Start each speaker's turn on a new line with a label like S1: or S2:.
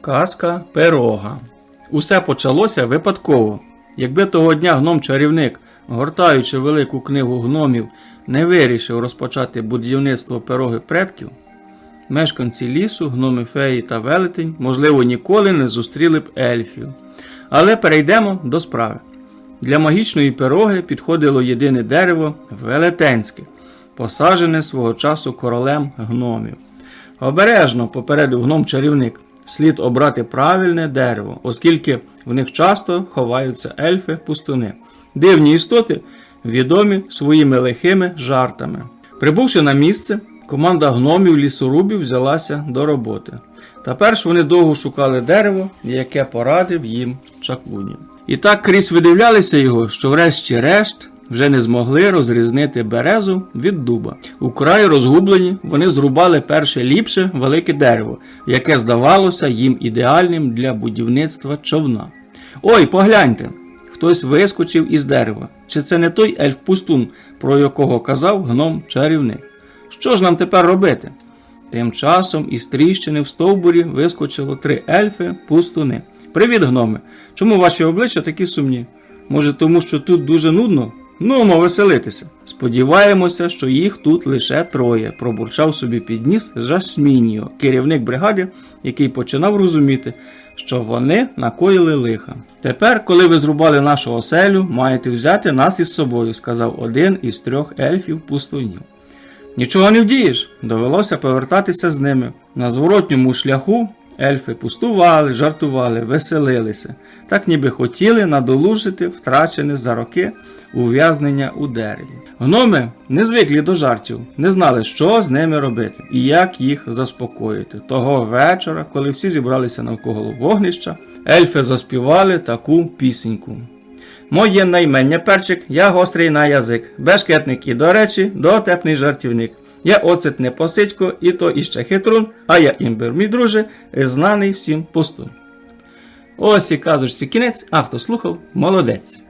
S1: Казка пирога. Усе почалося випадково. Якби того дня гном-чарівник, гортаючи велику книгу гномів, не вирішив розпочати будівництво пироги предків, мешканці лісу, гноми феї та велетень, можливо, ніколи не зустріли б ельфів. Але перейдемо до справи. Для магічної пироги підходило єдине дерево велетенське, посаджене свого часу королем гномів. Обережно попередив гном чарівник. Слід обрати правильне дерево, оскільки в них часто ховаються ельфи пустуни. Дивні істоти, відомі своїми лихими жартами. Прибувши на місце, команда гномів лісорубів взялася до роботи. Та перш вони довго шукали дерево, яке порадив їм чаклунів. І так крізь видивлялися його, що врешті-решт вже не змогли розрізнити березу від дуба. Украй розгублені, вони зрубали перше ліпше велике дерево, яке здавалося їм ідеальним для будівництва човна. Ой, погляньте! Хтось вискочив із дерева. Чи це не той ельф-пустун, про якого казав гном чарівник? Що ж нам тепер робити? Тим часом із тріщини в стовбурі вискочило три ельфи пустуни. Привіт, гноми! Чому ваші обличчя такі сумні? Може, тому що тут дуже нудно? Ну, веселитися. Сподіваємося, що їх тут лише троє, пробурчав собі під ніс Жасмініо, керівник бригади, який починав розуміти, що вони накоїли лиха. Тепер, коли ви зрубали нашу оселю, маєте взяти нас із собою, сказав один із трьох ельфів пустунів. Нічого не вдієш, довелося повертатися з ними. На зворотньому шляху ельфи пустували, жартували, веселилися, так ніби хотіли надолужити втрачене за роки ув'язнення у дереві. Гноми не звиклі до жартів, не знали, що з ними робити і як їх заспокоїти. Того вечора, коли всі зібралися навколо вогнища, ельфи заспівали таку пісеньку. Моє наймення перчик, я гострий на язик, бешкетник і, до речі, дотепний жартівник. Я оцет не посидько, і то іще хитрун, а я імбир, мій друже, знаний всім пустун. Ось і казочці кінець, а хто слухав, молодець.